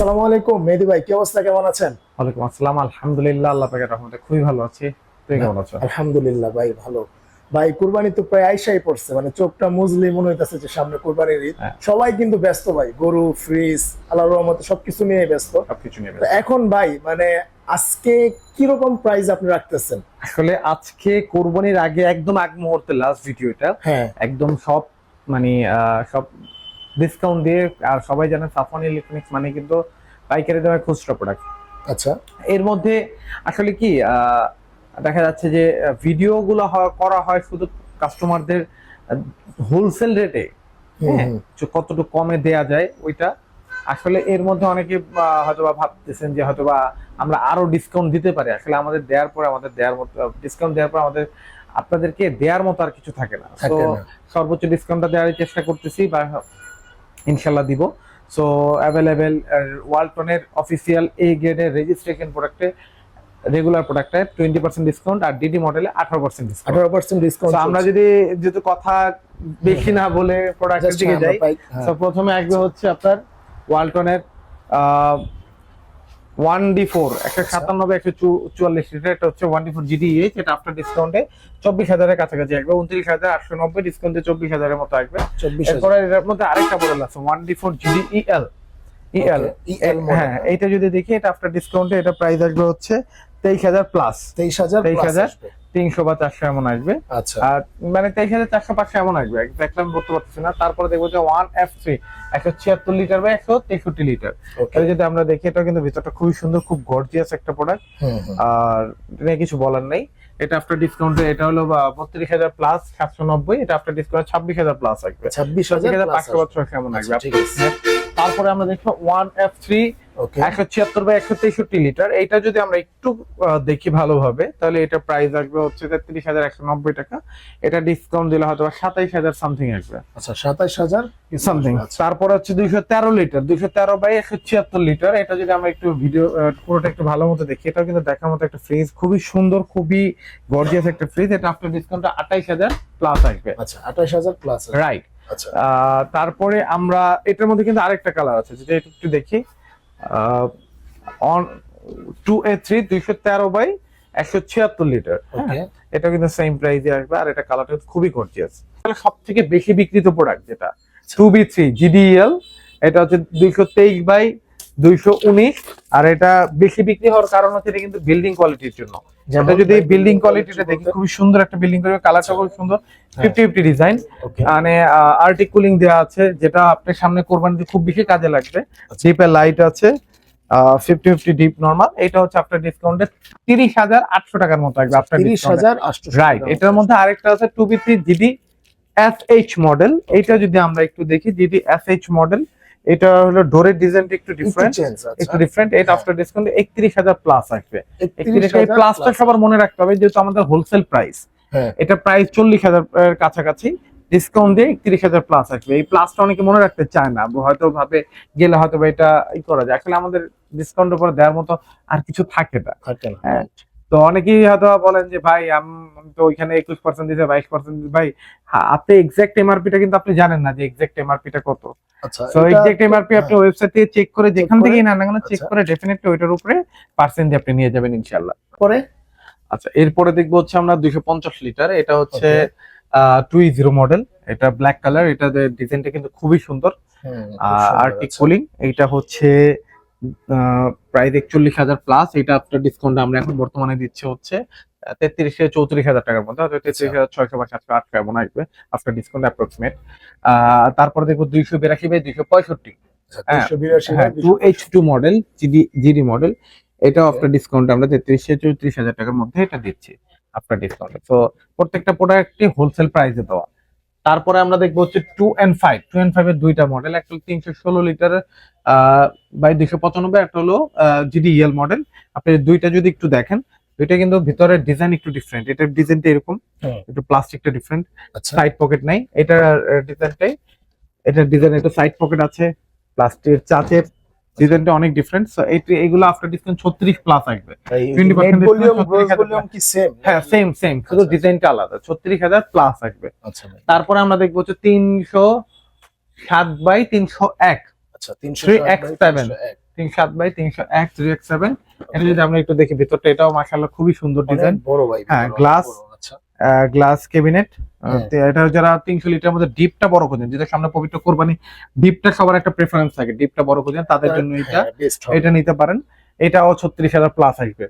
আসসালামু আলাইকুম। মেহেদি ভাই কি অবস্থা? কেমন আছেন? ওয়ালাইকুম আসসালাম। আলহামদুলিল্লাহ আল্লাহ পাকের রহমতে খুবই ভালো আছি। তুই কেমন আছো? আলহামদুলিল্লাহ ভাই ভালো। ভাই কুরবানি তো প্রায় আইসাই পড়ছে। মানে চোখটা মুজলি মনে হইতেছে যে সামনে কুরবানির ঈদ। হ্যাঁ। সবাই কিন্তু ব্যস্ত ভাই। গরু ফ্রিজ আল্লাহর রহমতে সবকিছু নিয়ে ব্যস্ত। সবকিছু নিয়ে এখন ভাই মানে আজকে কীরকম প্রাইস আপনি রাখতেছেন? আসলে আজকে কোরবানির আগে একদম এক মুহূর্তে লাস্ট ভিডিওটা হ্যাঁ। একদম সব মানে আহ, সব ডিসকাউন্ট দিয়ে আর সবাই জানে সাফন ইলেকট্রনিক্স মানে কিন্তু পাইকারি দামে খুচরা প্রোডাক্ট আচ্ছা। এর মধ্যে আসলে কি দেখা যাচ্ছে যে ভিডিও গুলো করা হয় শুধু কাস্টমারদের হোলসেল রেটে কতটুকু কমে দেয়া যায় ওইটা। আসলে এর মধ্যে অনেকে হয়তোবা ভাবতেছেন যে হয়তোবা আমরা আরও ডিসকাউন্ট দিতে পারি। আসলে আমাদের দেওয়ার পরে আমাদের দেওয়ার মতো ডিসকাউন্ট দেওয়ার পর আমাদের আপনাদেরকে দেওয়ার মতো আর কিছু থাকে না। তো। সর্বোচ্চ ডিসকাউন্টটা দেওয়ার চেষ্টা করতেছি বা ইনশাল্লাহ দিব। সো অ্যাভেলেবেল ওয়ালটনের অফিসিয়াল এ গ্রেডের রেজিস্ট্রেশন প্রোডাক্টে রেগুলার প্রোডাক্টে টোয়েন্টি পার্সেন্ট ডিসকাউন্ট আর ডিডি মডেলে আঠারো পার্সেন্ট ডিসকাউন্ট আঠারো পার্সেন্ট ডিসকাউন্ট আমরা যদি যেহেতু কথা বেশি না বলে প্রোডাক্টের দিকে যাই হ্যাঁ। তো প্রথমে আসবে হচ্ছে আপনার ওয়ালটনের ওয়ান ডি ফোর সাতানব্বই একশো চুয়াল্লিশ লিটার এটা হচ্ছে one D four G D H এটা আফটার ডিসকাউন্টে চব্বিশ হাজারের কাছাকাছি আসবে উনত্রিশ হাজার আটশো নব্বই ডিসকাউন্টে চব্বিশ হাজারের মতো আসবে। চব্বিশ এরপরে এটার মধ্যে আরেকটা মডেল আছে one D four GD EL EL হ্যাঁ এইটা যদি দেখি এটা আফটার ডিসকাউন্টে এটা প্রাইস আসবে হচ্ছে তেইশ হাজার প্লাস তেইশ হাজার তেইশ হাজার? তিনশো বা চারশো এমন আসবে। আচ্ছা। আর মানে তেইশ হাজার চারশো পাঁচশো এমন আসবে। আমি বলতে পারতেছি না। তারপরে দেখব যে ওয়ান এফ থ্রি একশো ছিয়াত্তর লিটার বা একশো তেষট্টি লিটার এটা যদি আমরা দেখি এটা কিন্তু ভিতরটা খুবই সুন্দর খুব গর্জিয়াস একটা প্রোডাক্ট। আর এটা কিছু বলার নেই। এটা আফটার ডিসকাউন্টে এটা হলো বত্রিশ হাজার প্লাস সাতশো নব্বই এটা আফটার ডিসকাউন্ট ছাব্বিশ হাজার প্লাস আসবে। ছাব্বিশ হাজার plus পাঁচশো বা আসবে। এমন আসবে। আচ্ছা, আছে। তারপরে আমরা দেখব ওয়ান এফ থ্রি একশো ছিয়াত্তর বা একশো তেষট্টি লিটার এইটা যদি আমরা একটু দেখি ভালোভাবে তাহলে এটা প্রাইস আসবে হচ্ছে তেত্রিশ হাজার একশো নব্বই টাকা। এটা ডিসকাউন্ট দিলে হয়তো সাতাইশ হাজার সামথিং আসবে। আচ্ছা সাতাইশ হাজার সামথিং। তারপর হচ্ছে দুইশো তেরো লিটার দুইশো তেরো বাই একশো ছিয়াত্তর লিটার এটা যদি আমরা একটু ভিডিও পুরোটা একটু ভালো মতো দেখি এটা কিন্তু দেখার মতো একটা ফ্রিজ খুবই সুন্দর খুবই গর্জিয়াস একটা ফ্রিজ এটা আফটার ডিসকাউন্ট আঠাইশ হাজার প্লাস আসবে। আচ্ছা আঠাশ হাজার প্লাস রাইট আচ্ছা। তারপরে আমরা এটার মধ্যে কিন্তু আরেকটা কালার আছে যেটা একটু দেখি। টু এ থ্রি দুইশো তেরো বাই একশো ছিয়াত্তর লিটার এটা কিন্তু সেম প্রাইসে আসবে আর এটা কালারটা খুবই গর্জিয়াস সব থেকে বেশি বিক্রিত প্রোডাক্ট যেটা two B three G D L এটা হচ্ছে দুইশো তেইশ বাই দুইশো উনিশ আর এটা বেশি বিক্রি হওয়ার কারণ হচ্ছে এটা কিন্তু বিল্ডিং কোয়ালিটির জন্য। এটা যদি বিল্ডিং কোয়ালিটিটা দেখি খুবই সুন্দর একটা বিল্ডিং কোয়ালিটি কালারটা খুব সুন্দর ফিফটি ফিফটি ডিজাইন মানে আর্টিকুলিং দেওয়া আছে যেটা আপনার সামনে কোরবানিতে খুব বেশি কাজে লাগবে। ডিপের লাইট আছে ফিফটি ফিফটি ডিপ নর্মাল এটা হচ্ছে আপনার ডিসকাউন্টে তিরিশ হাজার আটশো টাকার মতো আসবে আপনার তিরিশ হাজার রাইট এটার মধ্যে আরেকটা আছে two B three GD F H model এটা যদি আমরা একটু দেখি জিডি এফ এইচ মডেল এটা হলো ডোরের ডিজাইনটা একটু ডিফারেন্ট একটু ডিফারেন্ট এটা হ্যাঁ। আফটার ডিসকাউন্ট একত্রিশ হাজার প্লাস আসবে। একত্রিশ এই হাজার প্লাসটা সবার মনে রাখতে হবে যেহেতু আমাদের হোলসেল প্রাইস হ্যাঁ। এটা প্রাইস চল্লিশ হাজার এর কাছাকাছি ডিসকাউন্ট দিয়ে একত্রিশ হাজার প্লাস আসবে। এই প্লাসটা অনেকে মনে রাখতে চায় না হয়তো ভাবে গেলে হয়তো বা এটা ই করা যায়। আসলে আমাদের ডিসকাউন্টের উপরে দেওয়ার মতো আর কিছু থাকে না। থাকে না। হ্যাঁ। তো অনেকেই হয়তো বলেন যে ভাই আমি তো ওইখানে একুশ পার্সেন্ট দিতে বাইশ পার্সেন্ট ভাই হ্যাঁ, আপনি এক্সাক্ট এমআরপিটা কিন্তু আপনি জানেন না যে এক্সাক্ট এমআরপিটা কত। আচ্ছা সো এক্সাক্ট এমআরপি আপনি ওয়েবসাইট থেকে চেক করে যেখান থেকেই না চেক আচ্ছা। করে ডেফিনেটলি ওইটার উপরে পার্সেন্ট দিয়ে আপনি নিয়ে যাবেন পরে? আচ্ছা এরপরে দেখব হচ্ছে আমরা দুইশো পঞ্চাশ লিটার এটা হচ্ছে টুই জিরো মডেল এটা ব্ল্যাক কালার এটা ডিজাইনটা কিন্তু খুবই সুন্দর। আর্টিক কুলিং এইটা হচ্ছে প্রাইস একচল্লিশ হাজার প্লাস এটা আপনার ডিসকাউন্ট আমরা এখন বর্তমানে দিচ্ছে হচ্ছে তেত্রিশ থেকে চৌত্রিশ হাজার টাকার মধ্যে হয়তো তেত্রিশ হাজার ছয়শো বা সাতশো আটশো এমন আসবে আফটার ডিসকাউন্ট অ্যাপ্রক্সিমেট তারপরে দেখব দুইশো বিরাশি বাই দুইশো পঁয়ষট্টি। আচ্ছা, 282 বা two H two model GD GD model এটা আফটার ডিসকাউন্ট আমরা তেত্রিশ থেকে চৌত্রিশ হাজার টাকার মধ্যে এটা দিচ্ছি আফটার ডিসকাউন্ট তো প্রত্যেকটা প্রোডাক্টই হোলসেল প্রাইসে দেওয়া। তারপরে আমরা দেখব হচ্ছে two and five two and five এর দুইটা মডেল একটা হলো তিনশো ষোলো লিটার বাই দুইশো পঁচানব্বই একটা হলো জিডি ইএল মডেল আপনি দুইটা যদি একটু দেখেন দুইটা কিন্তু ভিতরের ডিজাইন একটু ডিফারেন্ট এটার ডিজাইনটা এরকম একটু প্লাস্টিকটা ডিফারেন্ট আচ্ছা। সাইড পকেট নাই। এটার ডিজাইনটাই এটার ডিজাইন একটু সাইড পকেট আছে প্লাস্টিক চাচের ডিজাইনটা অনেক ডিফারেন্ট সো এগুলো আফটার ডিসকাউন্ট ছত্রিশ প্লাস আসবে। 20% ভলিউম 36,000 ভলিউম কি সেম হ্যাঁ সেম সেম শুধু আচ্ছা। ডিজাইনটা আলাদা। ছত্রিশ হাজার প্লাস আসবে। আচ্ছা তারপরে আমরা দেখব হচ্ছে তিনশো সাত বাই তিনশো এক। আচ্ছা 300 3X7 তিনশো সাত বাই তিনশো এক থ্রি এক্স সেভেন এটা যদি আমরা একটু দেখি ভিতরটা এটাও মাসাল্লাহ খুবই সুন্দর ডিজাইন বড় ভাই হ্যাঁ, আচ্ছা। Glass cabinet. এটা যারা তিনশো লিটার মধ্যে ডিপটা বড় খুঁজেন যেটা সামনে পবিত্র কোরবানি ডিপটা সবার একটা প্রেফারেন্স থাকে ডিপটা বড় খুঁজেন তাদের জন্য এটা হ্যাঁ। এটা নিতে পারেন। এটাও ছত্রিশ হাজার প্লাস আসবে।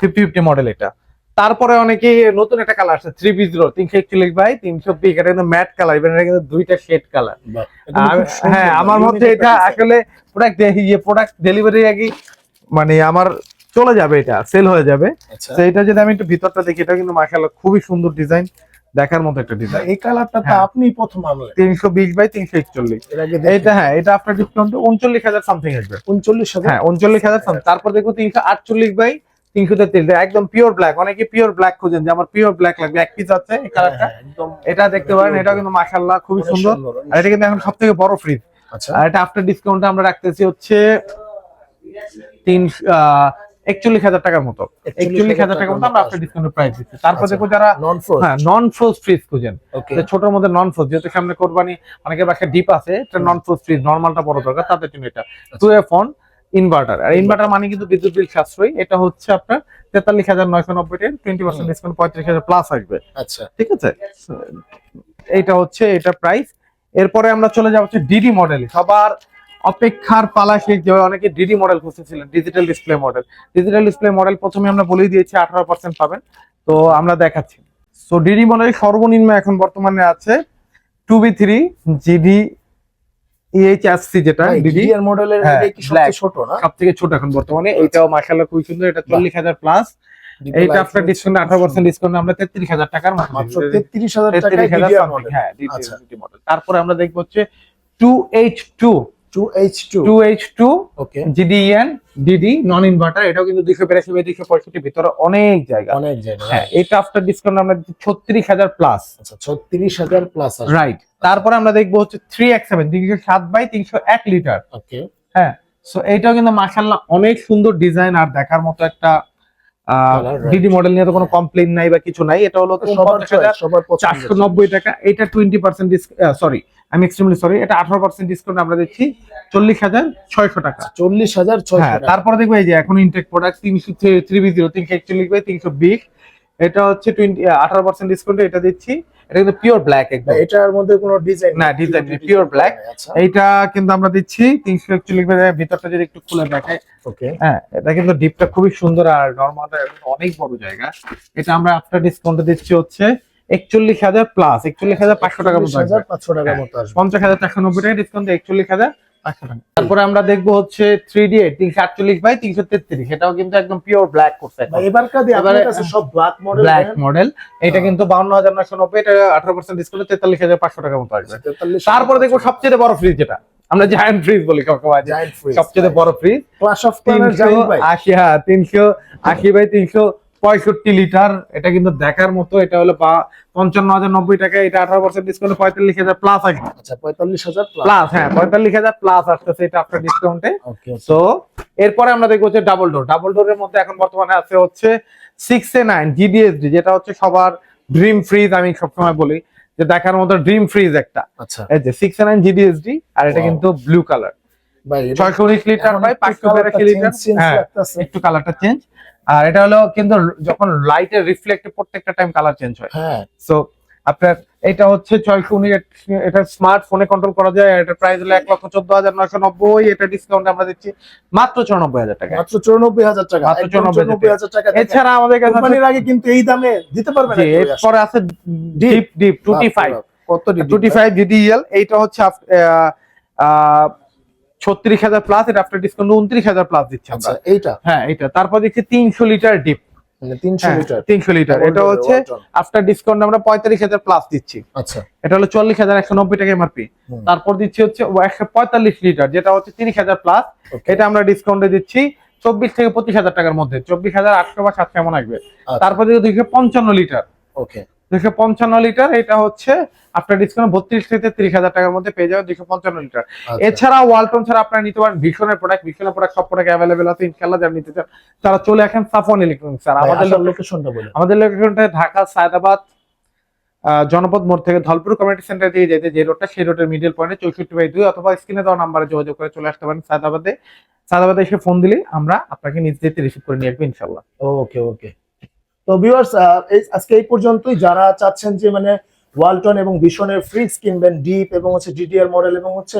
ফিফটি ফিফটি মডেল এটা। তারপরে অনেকে নতুন একটা কালার আছে থ্রি জিরো তিনশো একচল্লিশ বাই তিনশো বি এটা কিন্তু ম্যাট কালার এটা কিন্তু দুইটা শেড কালার হ্যাঁ আমার মধ্যে এটা আসলে প্রোডাক্ট ইয়ে প্রোডাক্ট ডেলিভারি আগে মানে আমার চলে যাবে এটা সেল হয়ে যাবে। আচ্ছা। তো এটা যদি আমি একটু ভিতরটা দেখি এটা কিন্তু মাশাআল্লাহ খুবই সুন্দর ডিজাইন দেখার মতো একটা ডিজাইন এই কালারটা তো হ্যাঁ। আপনি প্রথম আনলেন। তিনশো বিশ বাই তিনশো একচল্লিশ। এর আগে এটা হ্যাঁ এটা আপনার ডিসকাউন্ট উনচল্লিশ হাজার সামথিং আসবে। উনচল্লিশ হাজার? হ্যাঁ উনচল্লিশ হাজার something। তারপর দেখো তিনশো আটচল্লিশ বাই তিনশো তেত্রিশ। একদম পিওর ব্ল্যাক অনেকে পিওর ব্ল্যাক খুঁজেন যে আমার পিওর ব্ল্যাক লাগবে। এক পিস আছে এই কালারটা হ্যাঁ, একদম এটা দেখতে পারেন এটা কিন্তু মাশাআল্লাহ খুবই সুন্দর। আর এটা কিন্তু এখন সব থেকে বড় ফ্রিজ আচ্ছা। আর এটা আফটার ডিসকাউন্ট আমরা রাখতেছি হচ্ছে তিন একচল্লিশ হাজার টাকার মতো। একচল্লিশ হাজার টাকার মতো আমরা আফটার ডিসকাউন্টের প্রাইস দিচ্ছি। তারপর আচ্ছা। দেখো যারা নন ফ্রোজ হ্যাঁ নন ফ্রোজ ফ্রিজ খুঁজেন ছোটর মধ্যে নন ফ্রোজ যেহেতু সামনে কোরবানি অনেকের বাসায় ডিপ আছে এটা নন ফ্রোজ ফ্রিজ নর্মালটা বড় দরকার তাদের জন্য এটা। টু এফ অন ইনভার্টার আর ইনভার্টার মানে কিন্তু বিদ্যুৎ বিল সাশ্রয়ী এটা হচ্ছে আপনার তেতাল্লিশ হাজার নয়শো নব্বই টাকা টোয়েন্টি পার্সেন্ট ডিসকাউন্ট পঁয়ত্রিশ হাজার প্লাস আসবে। আচ্ছা। ঠিক আছে? এটা হচ্ছে এটা প্রাইস এরপরে আমরা চলে যাব হচ্ছে ডিডি মডেল সবার অপেক্ষার পালা শেষ যে অনেকে DD model খুঁজতেছিলেন digital display model digital display model প্রথমে আমরা বলেই দিয়েছি আঠারো পার্সেন্ট পাবেন। তো আমরা দেখাচ্ছি। সো ডিডি মডেল সর্বনিম্ন এখন বর্তমানে আছে two B three GD EHSC যেটা ডিডি ডিডিআর মডেলের হ্যাঁ, এটা কি সবচেয়ে ছোট না? সব ছোট এখন বর্তমানে। মার্শাল্লাহ খুবই সুন্দর। এটা চল্লিশ হাজার প্লাস এইটা আপনার ডিসকাউন্ট আঠারো পার্সেন্ট ডিসকাউন্ট আমরা হাজার টাকার মাত্র হাজার ডিডিআর something, মডেল হ্যাঁ আচ্ছা। মডেল তারপরে আমরা দেখব হচ্ছে two H two two H two two H two okay GDN DD non inverter এটাও কিন্তু দুইশো বিরাশি বাই দুইশো পঁয়ষট্টি ভিতরে অনেক জায়গা। অনেক জায়গা হ্যাঁ এটা আফটার ডিসকাউন্ট আমরা ছত্রিশ হাজার প্লাস আচ্ছা ছত্রিশ হাজার প্লাস রাইট তারপরে আমরা দেখব হচ্ছে থ্রি এক্স সেভেন তিনশো সাত বাই তিনশো এক লিটার ওকে হ্যাঁ সো কিন্তু অনেক সুন্দর ডিজাইন আর দেখার মতো একটা. ডিডি মডেল নিয়ে তো কোনো কমপ্লেন নাই বা কিছু নাই এটা হলো সবার পঞ্চাশ সবার চারশো নব্বই টাকা। এটা টোয়েন্টি পার্সেন্ট সরি আমি এক্সট্রিমলি সরি এটা আঠারো পার্সেন্ট ডিসকাউন্ট আমরা দিচ্ছি চল্লিশ হাজার ছয়শো টাকা। চল্লিশ হাজার ছয়শো হ্যাঁ তারপরে দেখব এই যে এখন ইনটেক প্রোডাক্ট তিনশো থ্রি বি জিরো তিনশো একচল্লিশ বাই তিনশো বিশ এটা হচ্ছে টোয়েন্টি আঠারো পার্সেন্ট ডিসকাউন্ট এটা দিচ্ছি। এটা কিন্তু পিওর ব্ল্যাক একদম। এটার মধ্যে কোনো ডিজাইন না, ডিজাইন নেই, ব্ল্যাক এইটা কিন্তু আমরা দিচ্ছি তিনশো একচল্লিশ ভিতরটা যদি একটু খুলে দেখাই। ওকে হ্যাঁ এটা কিন্তু ডিপটা খুবই সুন্দর আর নরমালটা অনেক বড় জায়গা। এটা আমরা আফটার ডিসকাউন্ট দিচ্ছি হচ্ছে একচল্লিশ হাজার প্লাস একচল্লিশ হাজার পাঁচশো টাকা মতো পাঁচশো টাকার হ্যাঁ। মতো আসবে। পঞ্চাশ হাজার চারশো নব্বই টাকা ডিসকাউন্ট একচল্লিশ হাজার টাকা তারপরে আমরা দেখব হচ্ছে থ্রি ডি তিনশো আটচল্লিশ বাই তিনশো তেত্রিশ। সেটাও কিন্তু একদম পিওর ব্ল্যাক করছে সব ব্ল্যাক মডেল ব্ল্যাক মডেল এটা হ্যাঁ। কিন্তু বাউন্ন হাজার নয়শো নব্বই এটা আঠারো পার্সেন্ট ডিসকাউন্ট তেতাল্লিশ হাজার পাঁচশো টাকার মতো আসবে। তারপরে দেখব সবচেয়ে বড় ফ্রিজ যেটা। আমরা জায়ান্ট ফ্রিজ বলি সবচেয়ে বড় ফ্রিজ ক্লাস অফ তিনশো আশি হ্যাঁ তিনশো আশি বাই তিনশো পঁয়ষট্টি লিটার এটা কিন্তু দেখার মতো এটা হলো পঞ্চান্ন হাজার নব্বই টাকা এটা আঠারো পার্সেন্ট ডিসকাউন্ট পঁয়তাল্লিশ হাজার প্লাস আসবে আচ্ছা পঁয়তাল্লিশ হাজার প্লাস হ্যাঁ পঁয়তাল্লিশ হাজার প্লাস আসতেছে এটা আপনার ডিসকাউন্টে তো এরপরে আমরা দেখব হচ্ছে ডাবল ডোর ডাবল ডোরের মধ্যে এখন বর্তমানে আছে হচ্ছে সিক্স এ নাইন জিডিএসডি যেটা হচ্ছে সবার ড্রিম ফ্রিজ আমি সবসময় বলি যে দেখার মতো ড্রিম ফ্রিজ একটা। আচ্ছা। এই যে সিক্স এ নাইন জিডিএসডি আর এটা কিন্তু ব্লু কালার ছয়শো উনিশ লিটার একটু পাঁচশো লিটার হ্যাঁ একটু কালারটা চেঞ্জ আর এটা হলো কিন্তু যখন লাইটের রিফ্লেক্টে প্রত্যেকটা টাইম কালার চেঞ্জ হয়। হ্যাঁ। সো আপনার এটা হচ্ছে ছয়শো উনিশ এটা স্মার্টফোনে কন্ট্রোল করা যায় এটা প্রাইস হলো এক লক্ষ চোদ্দ হাজার নয়শো নব্বই এটা ডিসকাউন্ট আমরা দিচ্ছি মাত্র চৌরানব্বই হাজার টাকা মাত্র চৌরানব্বই হাজার টাকা মাত্র একদম 94,000 চৌরানব্বই হাজার টাকা এছাড়া আমাদের কাছে আগে কিন্তু এই দামে দিতে পারবে না এরপরে আছে ডিপ ডিপ টুটি ফাইভ কত টুটি ফাইভ ডিডিএল এইটা হচ্ছে ছত্রিশ হাজার প্লাস এটা আফটার ডিসকাউন্ট উনত্রিশ হাজার প্লাস দিচ্ছে আমরা। আচ্ছা এইটা? হ্যাঁ এটা তারপর দিচ্ছি তিনশো লিটার ডিপ মানে তিনশো লিটার তিনশো লিটার এটা হচ্ছে আফটার ডিসকাউন্ট আমরা পঁয়তাল্লিশ হাজার প্লাস দিচ্ছি। আচ্ছা। এটা হলো চল্লিশ হাজার একশো নব্বই টাকা এমআরপি তারপর দিচ্ছি হচ্ছে একশো পঁয়তাল্লিশ লিটার যেটা হচ্ছে তিরিশ হাজার প্লাস এটা আমরা ডিসকাউন্টে দিচ্ছি চব্বিশ থেকে পঁচিশ হাজার টাকার মধ্যে। চব্বিশ হাজার আটশো বা সাতশো এমন আসবে। আচ্ছা, তারপর দিকে দুইশো পঞ্চান্ন লিটার ওকে দুইশো পঞ্চান্ন লিটার এটা হচ্ছে আপনার ডিসকাউন্ট বত্রিশ থেকে তিরিশ হাজার টাকার মধ্যে পেয়ে যাবে দুইশো পঞ্চান্ন লিটার। আচ্ছা। এছাড়া ওয়ালটন ছাড়া আপনারা নিতে পারেন ভীষণের প্রোডাক্ট ভীষণের প্রোডাক্ট সব প্রোডাক্ট অ্যাভেলেবেল আছে ইনশাল্লাহ যারা নিতে চান তারা চলে আসেন সাফন ইলেকট্রনিক্স স্যার আমাদের লোকেশনটা বলে আমাদের লোকেশনটা ঢাকা সায়দাবাদ জনপদ মোড় থেকে ধলপুর কমিউনিটি সেন্টার দিয়ে যেতে যে রোডটা সেই রোডের মিডল পয়েন্টে চৌষট্টি বাই দুই অথবা স্ক্রিনে দেওয়া নাম্বারে যোগাযোগ করে চলে আসতে পারেন সায়দাবাদে। সাদাবাদে এসে ফোন দিলে আমরা আপনাকে নিজ যেতে রিসিভ করে নিয়ে আসব ইনশাল্লাহ ওকে ওকে তো ভিউয়ার্স আজকে এই পর্যন্তই। যারা চাচ্ছেন যে মানে ওয়ালটন এবং ভিশনের ফ্রিজ কিনবেন ডিপ এবং হচ্ছে ডিডিআর মডেল এবং হচ্ছে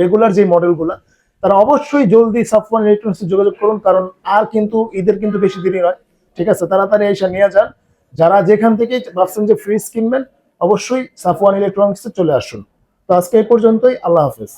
রেগুলার যে মডেলগুলো তারা অবশ্যই জলদি সাফওয়ান ইলেকট্রনিক্স যোগাযোগ করুন, কারণ আর কিন্তু ঈদের কিন্তু বেশি দেরি নয়। ঠিক আছে, তাড়াতাড়ি এসে নিয়ে যান। যারা যেখান থেকে ভাবছেন যে ফ্রিজ কিনবেন, অবশ্যই সাফওয়ান ইলেকট্রনিক্সে চলে আসুন। তো আজকে এই পর্যন্তই, আল্লাহ হাফেজ।